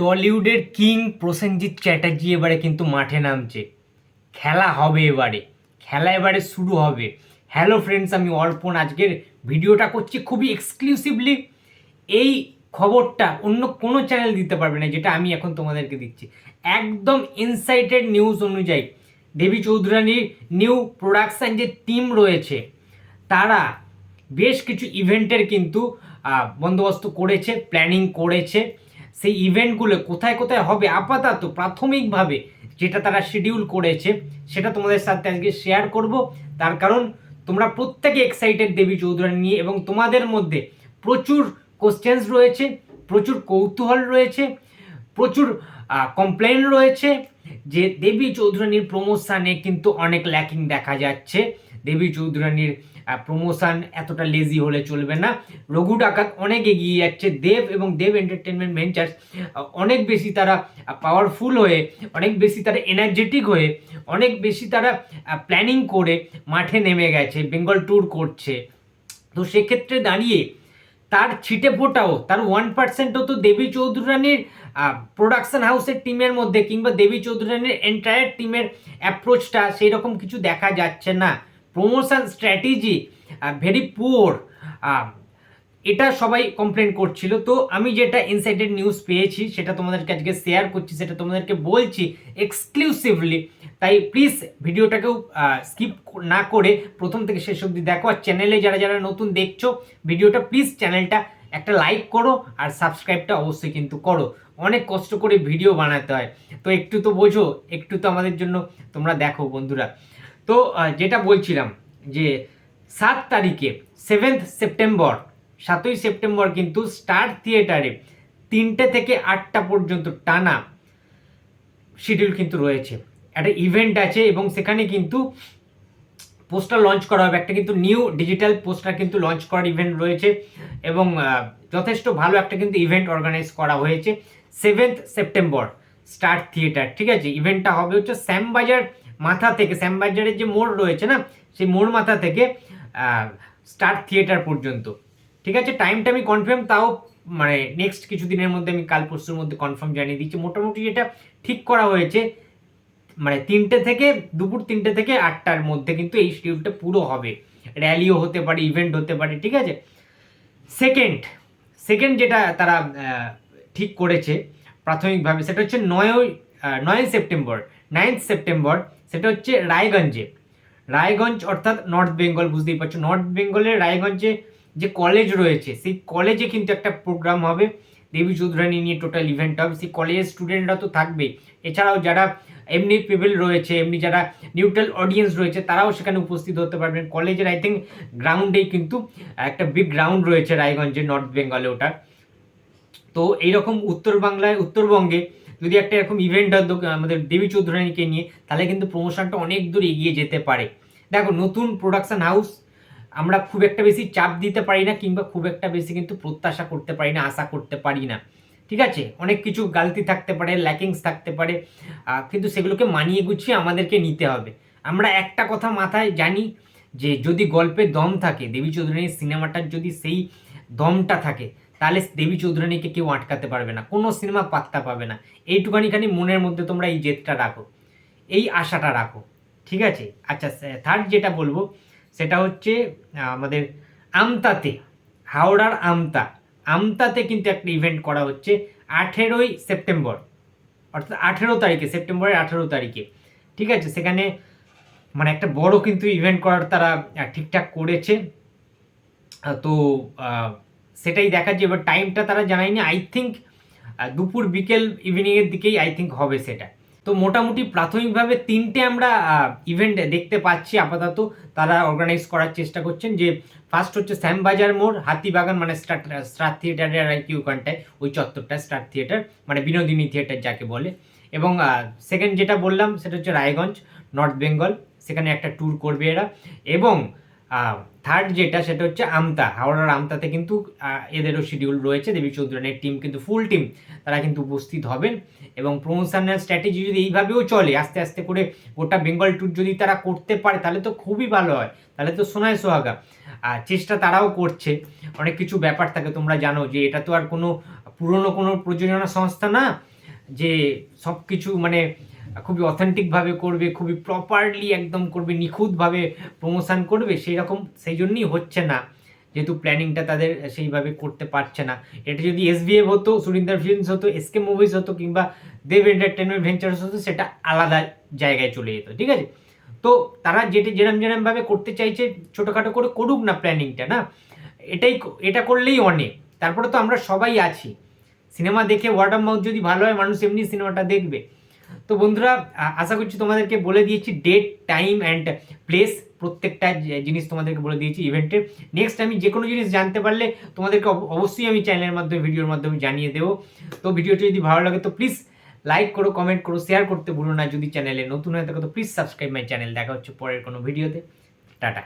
টলিউডের king Prosenjit Chatterjee এবারে কিন্তু মাঠে নামছে। খেলা হবে এবারে। খেলা এবারে শুরু হবে। হ্যালো ফ্রেন্ডস আমি অর্পণ। আজকের ভিডিওটা করছি খুবই এক্সক্লুসিভলি এই খবরটা অন্য কোনো চ্যানেল দিতে পারবে না, যেটা আমি এখন তোমাদেরকে দিচ্ছি। একদম ইনসাইটেড নিউজ অনুযায়ী, দেবী চৌধুরানীর নিউ প্রোডাকশান যে টিম রয়েছে, তারা বেশ কিছু ইভেন্টের কিন্তু বন্দোবস্ত করেছে প্ল্যানিং করেছে। সেই ইভেন্টগুলো কোথায় কোথায় হবে আপাতত প্রাথমিকভাবে যেটা তারা শিডিউল করেছে, সেটা তোমাদের সাথে আজকে শেয়ার করব। তার কারণ তোমরা প্রত্যেকে এক্সাইটেড দেবী চৌধুরানী নিয়ে এবং তোমাদের মধ্যে প্রচুর কোশ্চেন্স রয়েছে, প্রচুর কৌতূহল রয়েছে, প্রচুর কমপ্লেন রয়েছে যে দেবী চৌধুরানীর প্রমোশনে কিন্তু অনেক ল্যাকিং দেখা যাচ্ছে। দেবী চৌধুরানীর প্রমোশন এতটা লেজি হলে চলবে না। রঘু ডাকাত অনেক এগিয়ে যাচ্ছে। দেব এবং দেব এন্টারটেনমেন্ট ভেঞ্চার্স অনেক বেশি তারা পাওয়ারফুল হয়ে, অনেক বেশি তারা এনার্জেটিক হয়ে, অনেক বেশি তারা প্ল্যানিং করে মাঠে নেমে গেছে বেঙ্গল ট্যুর করছে। তো সেক্ষেত্রে দাঁড়িয়ে তার ছিটে ফোটাও, তার ওয়ান পার্সেন্টও তো দেবী চৌধুরানীর প্রোডাকশন হাউসের টিমের মধ্যে কিংবা দেবী চৌধুরানীর এন্টায়ার টিমের অ্যাপ্রোচটা সেই রকম কিছু দেখা যাচ্ছে না। প্রমোশন স্ট্র্যাটেজি ভেরি পুয়ার এটা সবাই কমপ্লেন করছিল। তো আমি যেটা ইনসাইডেড নিউজ পেয়েছি, সেটা তোমাদেরকে আজকে শেয়ার করছি, সেটা তোমাদেরকে বলছি এক্সক্লুসিভলি তাই প্লিজ ভিডিওটাকেও স্কিপ না করে প্রথম থেকে শেষ অবধি দেখো। আর চ্যানেলে যারা যারা নতুন দেখছ, ভিডিওটা প্লিজ চ্যানেলটা একটা লাইক করো আর সাবস্ক্রাইবটা অবশ্যই কিন্তু করো। অনেক কষ্ট করে ভিডিও বানাতে হয়। তো একটু তো বোঝো, একটু তো আমাদের জন্য তোমরা দেখো বন্ধুরা। তো যেটা বলছিলাম যে সাত তারিখে সেভেন্থ সেপ্টেম্বর সাতই সেপ্টেম্বর কিন্তু স্টার থিয়েটারে তিনটে থেকে আটটা পর্যন্ত টানা শিডিউল কিন্তু রয়েছে। একটা ইভেন্ট আছে এবং সেখানে কিন্তু পোস্টার লঞ্চ করা হবে। একটা কিন্তু নিউ ডিজিটাল পোস্টার কিন্তু লঞ্চ করার ইভেন্ট রয়েছে এবং যথেষ্ট ভালো একটা কিন্তু ইভেন্ট অর্গানাইজ করা হয়েছে। সেভেন্থ সেপ্টেম্বর স্টার থিয়েটার ঠিক আছে? ইভেন্টটা হবে হচ্ছে শ্যামবাজার মাথা থেকে শ্যামবাজারের যে মোড় রয়েছে না, সেই মোড় মাথা থেকে স্টার থিয়েটার পর্যন্ত। ঠিক আছে? টাইমটা আমি কনফার্ম তাও মানে নেক্সট কিছু দিনের মধ্যে আমি কাল পরশুর মধ্যে কনফার্ম জানিয়ে দিচ্ছি। মোটামুটি যেটা ঠিক করা হয়েছে। মানে তিনটে থেকে, দুপুর তিনটে থেকে আটটার মধ্যে কিন্তু এই শিডিউলটা পুরো হবে। র্যালিও হতে পারে ইভেন্ট হতে পারে, ঠিক আছে? সেকেন্ড সেকেন্ড যেটা তারা ঠিক করেছে প্রাথমিকভাবে, সেটা হচ্ছে নয় নয় সেপ্টেম্বর। নাইন্থ সেপ্টেম্বর, সেটা হচ্ছে রায়গঞ্জে। রায়গঞ্জ অর্থাৎ নর্থ বেঙ্গল, বুঝতেই পারছ। নর্থ বেঙ্গলের রায়গঞ্জে যে কলেজ রয়েছে, সেই কলেজে কিন্তু একটা প্রোগ্রাম হবে। দেবী চৌধুরানী নিয়ে টোটাল ইভেন্ট হবে। সেই কলেজের স্টুডেন্টরা তো থাকবেই। এছাড়াও যারা এমনি পিপল রয়েছে, এমনি যারা নিউট্রাল অডিয়েন্স রয়েছে, তারাও সেখানে উপস্থিত হতে পারবেন। কলেজের আই থিঙ্ক গ্রাউন্ডেই কিন্তু একটা বিগ গ্রাউন্ড রয়েছে রায়গঞ্জে নর্থ বেঙ্গলে ওটা তো এইরকম উত্তর বাংলায় উত্তরবঙ্গে যদি একটা এরকম ইভেন্ট হয় আমাদের দেবী চৌধুরানীকে নিয়ে, তাহলে কিন্তু প্রমোশনটা অনেক দূর এগিয়ে যেতে পারে। দেখো, নতুন প্রোডাকশন হাউস আমরা খুব একটা বেশি চাপ দিতে পারি না, কিংবা খুব একটা বেশি কিন্তু প্রত্যাশা করতে পারি না, আশা করতে পারি না। ঠিক আছে? অনেক কিছু গালতি থাকতে পারে ল্যাকিংস থাকতে পারে কিন্তু সেগুলোকে মানিয়ে গুছিয়ে আমাদেরকে নিতে হবে। আমরা একটা কথা মাথায় জানি যে, যদি গল্পে দম থাকে, দেবী চৌধুরানীর সিনেমাটার যদি সেই দমটা থাকে তাহলে দেবী চৌধুরানীকে কেউ আটকাতে পারবে না, কোনো সিনেমা পাত্তা পাবে না। এইটুখানি খানি মনের মধ্যে তোমরা এই জেদটা রাখো, এই আশাটা রাখো, ঠিক আছে? আচ্ছা থার্ড যেটা বলব, সেটা হচ্ছে আমাদের আমতাতে, হাওড়ার আমতা। আমতাতে কিন্তু একটা ইভেন্ট করা হচ্ছে আঠেরোই সেপ্টেম্বর, অর্থাৎ আঠেরো তারিখে, সেপ্টেম্বরের আঠেরো তারিখে, ঠিক আছে? সেখানে মানে একটা বড় কিন্তু ইভেন্ট করার তারা ঠিকঠাক করেছে। তো সেটাই দেখাচ্ছে এবার টাইমটা তারা জানায়নি আই থিঙ্ক দুপুর, বিকেল ইভিনিংয়ের দিকেই আই থিঙ্ক হবে সেটা। তো মোটামুটি প্রাথমিকভাবে তিনটে আমরা ইভেন্ট দেখতে পাচ্ছি আপাতত। তারা অর্গানাইজ করার চেষ্টা করছেন যে ফার্স্ট হচ্ছে শ্যামবাজার মোড়, হাতিবাগান মানে স্টার স্টার থিয়েটারের আর কি ওখানটায় ওই চত্বরটা, স্টার থিয়েটার মানে বিনোদিনী থিয়েটার যাকে বলে। এবং সেকেন্ড যেটা বললাম, সেটা হচ্ছে রায়গঞ্জ নর্থ বেঙ্গল সেখানে একটা ট্যুর করবে এরা। এবং থার্ড যেটা সেটা হচ্ছে আমতা। হাওড়ার আমতাতে কিন্তু এদেরও শিডিউল রয়েছে। দেবী চৌধুরানের টিম কিন্তু ফুল টিম তারা কিন্তু উপস্থিত হবেন। এবং প্রমোশনাল স্ট্র্যাটেজি যদি এইভাবেও চলে, আস্তে আস্তে করে গোটা বেঙ্গল ট্যুর যদি তারা করতে পারে, তাহলে তো খুবই ভালো হয়। তাহলে তো সোনায় সোহাগা। আর চেষ্টা তারাও করছে। অনেক কিছু ব্যাপার থাকে, তোমরা জানো যে এটা তো আর কোনো পুরনো কোনো প্রযোজনা সংস্থা না, যে সব কিছু মানে খুবই অথেন্টিকভাবে করবে, খুবই প্রপারলি একদম করবে, নিখুঁতভাবে প্রমোশন করবে সেই রকম সেই জন্যই হচ্ছে না। যেহেতু প্ল্যানিংটা তাদের সেইভাবে করতে পারছে না। এটা যদি এসবিএফ হতো, সুরিন্দার ফিল্মস হতো এসকে মুভিজ হতো, কিংবা দেব এন্টারটেনমেন্ট ভেঞ্চার্স হতো, সেটা আলাদা জায়গায় চলে যেত, ঠিক আছে? তো তারা যেটা যেরম যেরমভাবে করতে চাইছে, ছোটোখাটো করে করুক না প্ল্যানিংটা না? এটাই এটা করলেই অনেক। তারপরে তো আমরা সবাই আছি। সিনেমা দেখে অফ মাউথ যদি ভালো হয়, মানুষ এমনি সিনেমাটা দেখবে। তো বন্ধুরা আশা করছি তোমাদেরকে বলে দিয়েছি ডেট টাইম অ্যান্ড প্লেস প্রত্যেকটা জিনিস তোমাদেরকে বলে দিয়েছি ইভেন্টের নেক্সট আমি যে কোনো জিনিস জানতে পারলে তোমাদেরকে অবশ্যই আমি চ্যানেলের মাধ্যমে ভিডিওর মাধ্যমে জানিয়ে দেবো। তো ভিডিওটি যদি ভালো লাগে তো প্লিজ লাইক করো কমেন্ট করো শেয়ার করতে ভুলো না। যদি চ্যানেলে নতুন হয়ে থাকো তো প্লিজ সাবস্ক্রাইব মাই চ্যানেল দেখা হচ্ছে পরের কোনো ভিডিওতে টাটা।